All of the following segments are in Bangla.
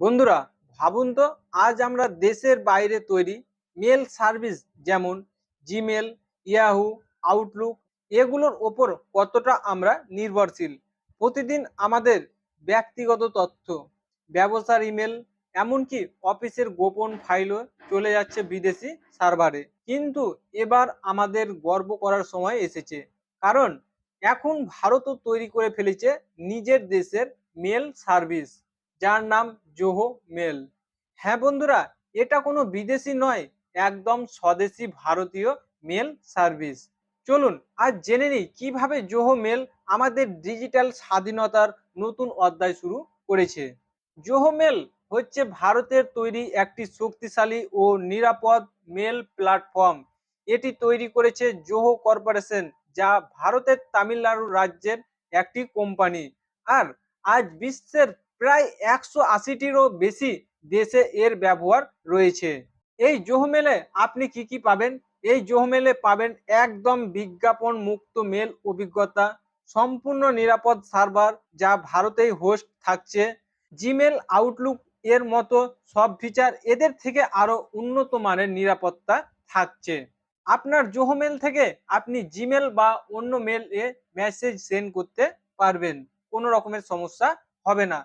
বন্ধুরা, ভাবুন তো, আজ আমরা দেশের বাইরে তৈরি মেল সার্ভিস যেমন জিমেল, ইয়াহু, আউটলুক এগুলোর ওপর কতটা আমরা নির্ভরশীল। প্রতিদিন আমাদের ব্যক্তিগত তথ্য, ব্যবসার ইমেল, এমনকি অফিসের গোপন ফাইলও চলে যাচ্ছে বিদেশি সার্ভারে। কিন্তু এবার আমাদের গর্ব করার সময় এসেছে, কারণ এখন ভারতও তৈরি করে ফেলেছে নিজের দেশের মেল সার্ভিস। যার নাম জোহো মেল। হ্যাঁ বন্ধুরা, এটা কোনো বিদেশি নয়, একদম স্বদেশি ভারতীয় মেল সার্ভিস। চলুন, আজ জেনে নিই কীভাবে জোহো মেল আমাদের ডিজিটাল স্বাধীনতার নতুন অধ্যায় শুরু করেছে। জোহো মেল হচ্ছে ভারতের তৈরি একটি শক্তিশালী ও নিরাপদ মেল প্ল্যাটফর্ম। এটি তৈরি করেছে জোহো কর্পোরেশন, যা ভারতের তামিলনাড়ু রাজ্যের একটি কোম্পানি। আর আজ বিশ্বের প্রায় একশো আশিটিরও বেশি দেশে এর ব্যবহার রয়েছে। এই জোহমেলে আপনি কি কি পাবেন? এই জোহমেলে পাবেন একদম বিজ্ঞাপন মুক্ত মেল অভিজ্ঞতা, সম্পূর্ণ নিরাপদ সার্ভার যা ভারতেই হোস্ট থাকছে, জিমেল আউটলুক এর মতো সব ফিচার এদের থেকে আরও উন্নত মানের নিরাপত্তা থাকছে। আপনার জোহমেল থেকে আপনি জিমেল বা অন্য মেল এ মেসেজ সেন্ড করতে পারবেন, কোনো রকমের সমস্যা হবে না।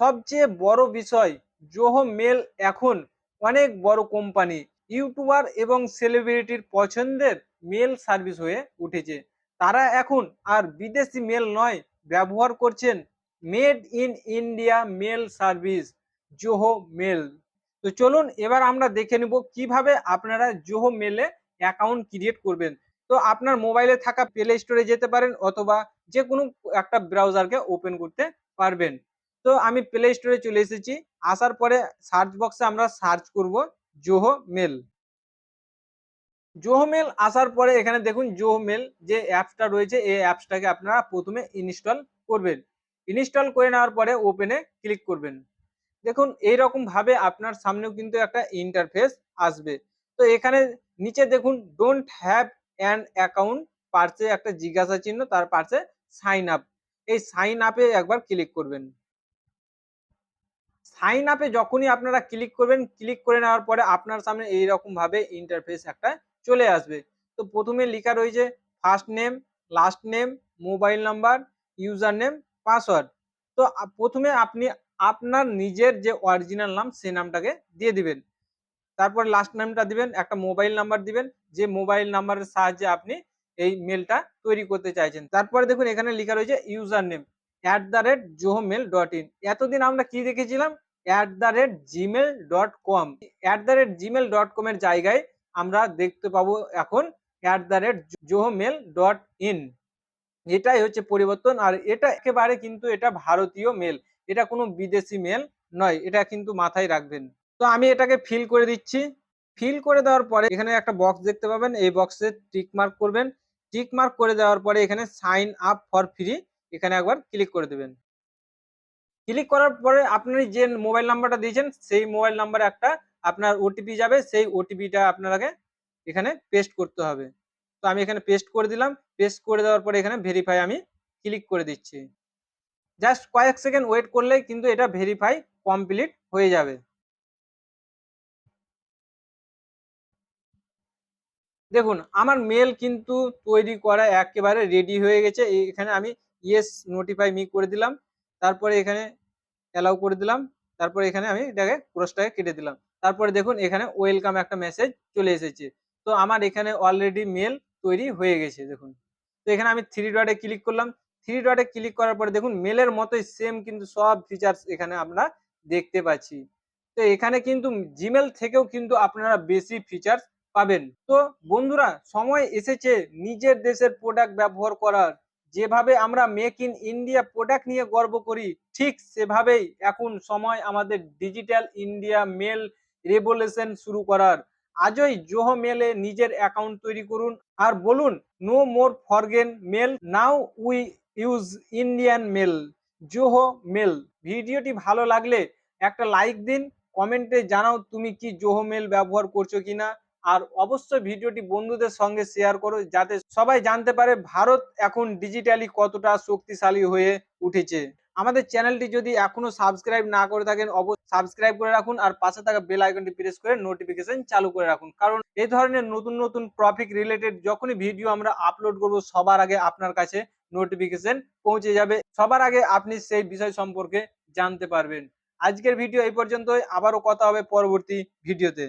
সবচেয়ে বড় বিষয়, জোহো মেল এখন অনেক বড় কোম্পানি ইউটিউবার এবং সেলিব্রিটির পছন্দের মেল সার্ভিস হয়ে উঠেছে। তারা এখন আর বিদেশি মেল নয়, ব্যবহার করছেন made in India mail service Zoho mail. তো চলুন এবার আমরা দেখে নিব কীভাবে আপনারা জোহো মেলে অ্যাকাউন্ট ক্রিয়েট করবেন। তো আপনার মোবাইলে থাকা প্লে স্টোরে যেতে পারেন অথবা যে কোনো একটা ব্রাউজারকে ওপেন করতে পারবেন। তো আমি প্লে স্টোরে চলে এসেছি। আসার পরে সার্চ বক্সে আমরা সার্চ করব জোহো মেল জোহো মেল আসার পরে এখানে দেখুন জোহো মেল যে অ্যাপসটা রয়েছে, এই অ্যাপসটাকে আপনারা প্রথমে ইনস্টল করবেন। ইনস্টল করে নেওয়ার পরে ওপেনে ক্লিক করবেন। দেখুন এইরকম ভাবে আপনার সামনেও কিন্তু একটা ইন্টারফেস আসবে। তো এখানে নিচে দেখুন ডোন্ট হ্যাভ অ্যান অ্যাকাউন্ট পার্সে একটা জিজ্ঞাসা চিহ্ন, তার পার্সে সাইন আপ এই সাইন আপে একবার ক্লিক করবেন। সাইন আপে যখনই আপনারা ক্লিক করবেন ক্লিক করে নেওয়ার পরে আপনার সামনে এইরকম ভাবে ইন্টারফেস একটা চলে আসবে। তো প্রথমে লেখা রয়েছে first name last name mobile number user name password তো প্রথমে আপনি আপনার নিজের যে অরিজিনাল নাম সেই নামটাকে দিয়ে দিবেন। তারপর লাস্ট নামটা দিবেন, একটা মোবাইল নাম্বার দিবেন, যে মোবাইল নাম্বারের সাহায্যে আপনি এই মেলটা তৈরি করতে চাইছেন। তারপরে দেখুন, এখানে লেখা রয়েছে user name at the rate Zoho mail dot in এতদিন আমরা কি দেখেছিলাম? At the rate Gmail dot com at the rate Gmail dot com এর জায়গায় আমরা দেখতে পাবো এখন at the rate Zoho mail dot in এটাই হচ্ছে পরিবর্তন আর এটা একেবারে কিন্তু এটা ভারতীয় মেল এটা কোনো বিদেশি মেল নয়, এটা কিন্তু মাথায় রাখবেন। তো আমি এটাকে ফিল করে দিচ্ছি। ফিল করে দেওয়ার পরে এখানে একটা বক্স দেখতে পাবেন, এই বক্সে টিক মার্ক করবেন। টিক মার্ক করে দেওয়ার পরে এখানে সাইন আপ ফর ফ্রি এখানে একবার ক্লিক করে দেবেন। ক্লিক করার পরে আপনি যে মোবাইল নাম্বারটা দিয়েছেন, সেই মোবাইল নাম্বারে একটা আপনার ওটিপি যাবে, সেই ওটিপিটা আপনাকে এখানে পেস্ট করতে হবে। তো আমি এখানে পেস্ট করে দিলাম পেস্ট করে দেওয়ার পরে এখানে ভেরিফাই আমি ক্লিক করে দিচ্ছি। জাস্ট কয়েক সেকেন্ড ওয়েট করলেই কিন্তু এটা ভেরিফাই কমপ্লিট হয়ে যাবে। দেখুন, আমার মেল কিন্তু তৈরি করা একেবারে রেডি হয়ে গেছে। এখানে আমি ইয়েস নোটিফাই মি করে দিলাম। তারপরে এখানে অ্যালাউ করে দিলাম। তারপরে এখানে আমি এটাকে ক্রসটাকে কেটে দিলাম। তারপরে দেখুন, এখানে ওয়েলকাম একটা মেসেজ চলে এসেছে। তো আমার এখানে অলরেডি মেল তৈরি হয়ে গেছে, দেখুন। তো এখানে আমি থ্রি ডটে ক্লিক করলাম। থ্রি ডটে ক্লিক করার পরে দেখুন মেলের মতোই সেম কিন্তু সব ফিচার্স এখানে আমরা দেখতে পাচ্ছি। তো এখানে কিন্তু জিমেল থেকেও কিন্তু আপনারা বেশি ফিচার্স পাবেন। তো বন্ধুরা, সময় এসেছে নিজের দেশের প্রোডাক্ট ব্যবহার করার। যেভাবে আমরা মেক ইন ইন্ডিয়া প্রোডাক্ট নিয়ে গর্ব করি, ঠিক সেভাবেই এখন সময় আমাদের ডিজিটাল ইন্ডিয়া মেল রেভলিউশন শুরু করার। আজই জোহো মেলে নিজের অ্যাকাউন্ট তৈরি করুন আর বলুন no more foreign mail now we use Indian mail Zoho mail ভিডিওটি ভালো লাগলে একটা লাইক দিন কমেন্টে জানাও তুমি কি জোহো মেল ব্যবহার করছ কিনা। আর অবশ্যই ভিডিওটি বন্ধুদের সঙ্গে শেয়ার করো যাতে সবাই জানতে পারে ভারত এখন ডিজিটালি কতটা শক্তিশালী হয়ে উঠেছে। আমাদের চ্যানেলটি যদি এখনও সাবস্ক্রাইব না করে থাকেন, অবশ্যই সাবস্ক্রাইব করে রাখুন আর পাশে থাকা বেল আইকনটি প্রেস করে নোটিফিকেশন চালু করে রাখুন। কারণ এই ধরনের নতুন নতুন টপিক রিলেটেড যখনই ভিডিও আমরা আপলোড করব, সবার আগে আপনার কাছে নোটিফিকেশন পৌঁছে যাবে। সবার আগে আপনি সেই বিষয় সম্পর্কে জানতে পারবেন। আজকের ভিডিও এই পর্যন্তই। আবারও কথা হবে পরবর্তী ভিডিওতে